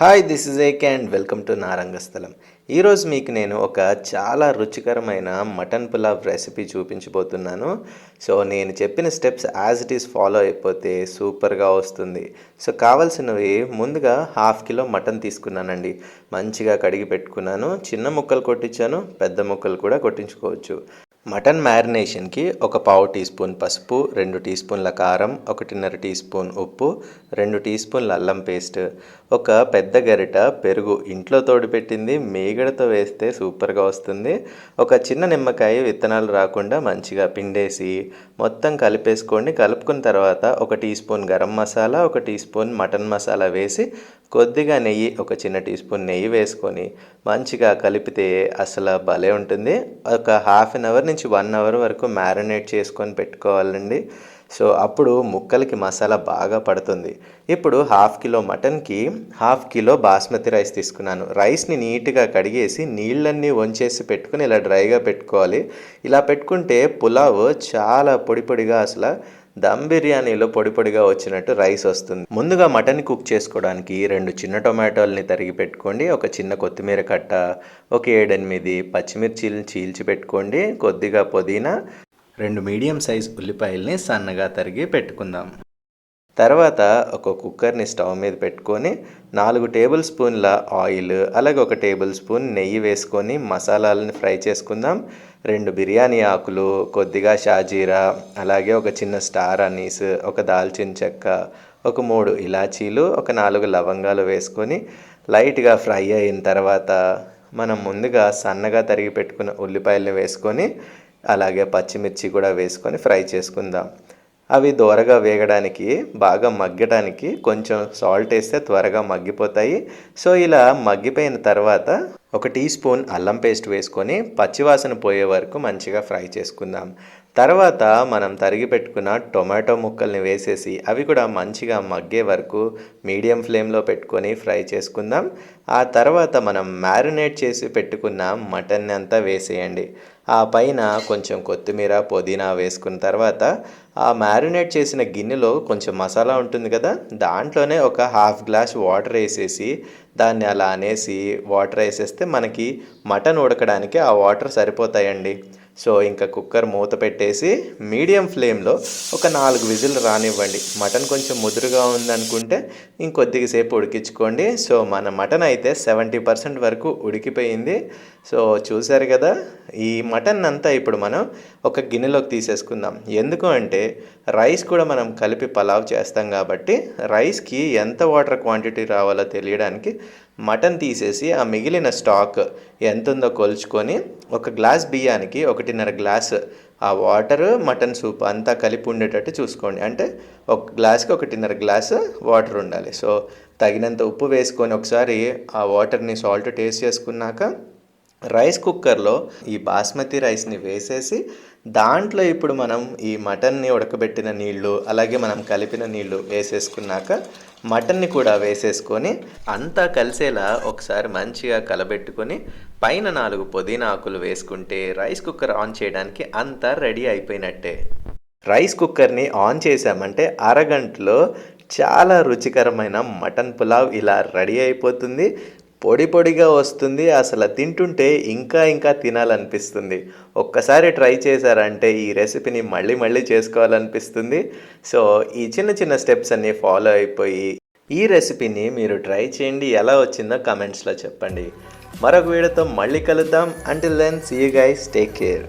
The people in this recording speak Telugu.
Hi this is a and welcome to Narangasthalam. ఈరోజు మీకు నేను ఒక చాలా రుచికరమైన మటన్ పులావ్ రెసిపీ చూపించబోతున్నాను. సో నేను చెప్పిన steps as it is follow అయిపోతే సూపర్గా వస్తుంది. సో కావాల్సినవి ముందుగా హాఫ్ కిలో మటన్ తీసుకున్నానండి. మంచిగా కడిగి పెట్టుకున్నాను. చిన్న ముక్కలు కొట్టించాను. పెద్ద ముక్కలు కూడా కొట్టించుకోవచ్చు. మటన్ మ్యారినేషన్కి ఒక పావు టీ స్పూన్ పసుపు రెండు టీ స్పూన్ల కారం ఒకటిన్నర టీ స్పూన్ ఉప్పు రెండు టీ స్పూన్ల అల్లం పేస్ట్. ఒక పెద్ద గరిట పెరుగు ఇంట్లో తోడుపెట్టింది మేగడతో వేస్తే సూపర్గా వస్తుంది. ఒక చిన్న నిమ్మకాయ విత్తనాలు రాకుండా మంచిగా పిండేసి మొత్తం కలిపేసుకోండి. కలుపుకున్న తర్వాత ఒక టీ స్పూన్ గరం మసాలా ఒక టీ స్పూన్ మటన్ మసాలా వేసి కొద్దిగా నెయ్యి ఒక చిన్న టీ స్పూన్ నెయ్యి వేసుకొని మంచిగా కలిపితే అసలు భలే ఉంటుంది. ఒక హాఫ్ అన్ అవర్ నుంచి వన్ అవర్ వరకు మ్యారినేట్ చేసుకొని పెట్టుకోవాలండి. సో అప్పుడు ముక్కలకి మసాలా బాగా పడుతుంది. ఇప్పుడు హాఫ్ కిలో మటన్కి హాఫ్ కిలో బాస్మతి రైస్ తీసుకున్నాను. రైస్ని నీట్గా కడిగేసి నీళ్ళన్నీ వంచేసి పెట్టుకుని ఇలా డ్రైగా పెట్టుకోవాలి. ఇలా పెట్టుకుంటే పులావ్ చాలా పొడి పొడిగా అసలు దమ్ బిర్యానీలో పొడి పొడిగా వచ్చినట్టు రైస్ వస్తుంది. ముందుగా మటన్ కుక్ చేసుకోవడానికి రెండు చిన్న టొమాటోల్ని తరిగి పెట్టుకోండి. ఒక చిన్న కొత్తిమీర కట్ట ఒక ఏడెనిమిది పచ్చిమిర్చిని చీల్చి పెట్టుకోండి. కొద్దిగా పుదీనా రెండు మీడియం సైజ్ ఉల్లిపాయల్ని సన్నగా తరిగి పెట్టుకుందాం. తర్వాత ఒక కుక్కర్ని స్టవ్ మీద పెట్టుకొని నాలుగు టేబుల్ స్పూన్ల ఆయిల్ అలాగే ఒక టేబుల్ స్పూన్ నెయ్యి వేసుకొని మసాలాలని ఫ్రై చేసుకుందాం. రెండు బిర్యానీ ఆకులు కొద్దిగా షాజీరా అలాగే ఒక చిన్న స్టార్ అనీస్ ఒక దాల్చిన చెక్క ఒక మూడు ఇలాచీలు ఒక నాలుగు లవంగాలు వేసుకొని లైట్గా ఫ్రై అయిన తర్వాత మనం ముందుగా సన్నగా తరిగి పెట్టుకున్న ఉల్లిపాయలను వేసుకొని అలాగే పచ్చిమిర్చి కూడా వేసుకొని ఫ్రై చేసుకుందాం. అవి దోరగా వేగడానికి బాగా మగ్గడానికి కొంచెం సాల్ట్ వేస్తే త్వరగా మగ్గిపోతాయి. సో ఇలా మగ్గిపోయిన తర్వాత ఒక టీ స్పూన్ అల్లం పేస్ట్ వేసుకొని పచ్చివాసన పోయే వరకు మంచిగా ఫ్రై చేసుకుందాం. తర్వాత మనం తరిగి పెట్టుకున్న టొమాటో ముక్కల్ని వేసేసి అవి కూడా మంచిగా మగ్గే వరకు మీడియం ఫ్లేమ్లో పెట్టుకొని ఫ్రై చేసుకుందాం. ఆ తర్వాత మనం మ్యారినేట్ చేసి పెట్టుకున్న మటన్ అంతా వేసేయండి. ఆ పైన కొంచెం కొత్తిమీర పుదీనా వేసుకున్న తర్వాత ఆ మ్యారినేట్ చేసిన గిన్నెలో కొంచెం మసాలా ఉంటుంది కదా దాంట్లోనే ఒక హాఫ్ గ్లాస్ వాటర్ వేసేసి దాన్ని అలా అనేసి వాటర్ వేసేస్తే మనకి మటన్ ఉడకడానికి ఆ వాటర్ సరిపోతాయండి. సో ఇంకా కుక్కర్ మూత పెట్టేసి మీడియం ఫ్లేమ్లో ఒక నాలుగు విజిల్ రానివ్వండి. మటన్ కొంచెం ముదురుగా ఉందనుకుంటే ఇంకొద్దిగా సేపు ఉడికించుకోండి. సో మన మటన్ అయితే సెవెంటీ పర్సెంట్ వరకు ఉడికిపోయింది. సో చూసారు కదా ఈ మటన్ అంతా ఇప్పుడు మనం ఒక గిన్నెలోకి తీసేసుకుందాం. ఎందుకు అంటే రైస్ కూడా మనం కలిపి పలావ్ చేస్తాం కాబట్టి రైస్కి ఎంత వాటర్ క్వాంటిటీ రావాలో తెలియడానికి మటన్ తీసేసి ఆ మిగిలిన స్టాక్ ఎంత ఉందో కొలుచుకొని ఒక గ్లాస్ బియ్యానికి ఒకటిన్నర గ్లాస్ ఆ వాటర్ మటన్ సూప్ అంతా కలిపి ఉండేటట్టు చూసుకోండి. అంటే ఒక గ్లాస్కి ఒకటిన్నర గ్లాస్ వాటర్ ఉండాలి. సో తగినంత ఉప్పు వేసుకొని ఒకసారి ఆ వాటర్ని సాల్ట్ టేస్ట్ చేసుకున్నాక రైస్ కుక్కర్లో ఈ బాస్మతి రైస్ని వేసేసి దాంట్లో ఇప్పుడు మనం ఈ మటన్ని ఉడకబెట్టిన నీళ్ళు అలాగే మనం కలిపిన నీళ్ళు వేసేసుకున్నాక మటన్ని కూడా వేసేసుకొని అంతా కలిసేలా ఒకసారి మంచిగా కలబెట్టుకొని పైన నాలుగు పుదీనా ఆకులు వేసుకుంటే రైస్ కుక్కర్ ఆన్ చేయడానికి అంతా రెడీ అయిపోయినట్టే. రైస్ కుక్కర్ని ఆన్ చేసామంటే అరగంటలో చాలా రుచికరమైన మటన్ పులావ్ ఇలా రెడీ అయిపోతుంది. పొడి పొడిగా వస్తుంది. అసలు తింటుంటే ఇంకా ఇంకా తినాలనిపిస్తుంది. ఒక్కసారి ట్రై చేశారంటే ఈ రెసిపీని మళ్ళీ మళ్ళీ చేసుకోవాలనిపిస్తుంది. సో ఈ చిన్న చిన్న స్టెప్స్ అన్నీ ఫాలో అయిపోయి ఈ రెసిపీని మీరు ట్రై చేయండి. ఎలా వచ్చిందో కమెంట్స్లో చెప్పండి. మరొక వీడియోతో మళ్ళీ కలుద్దాం. Until then see you guys take care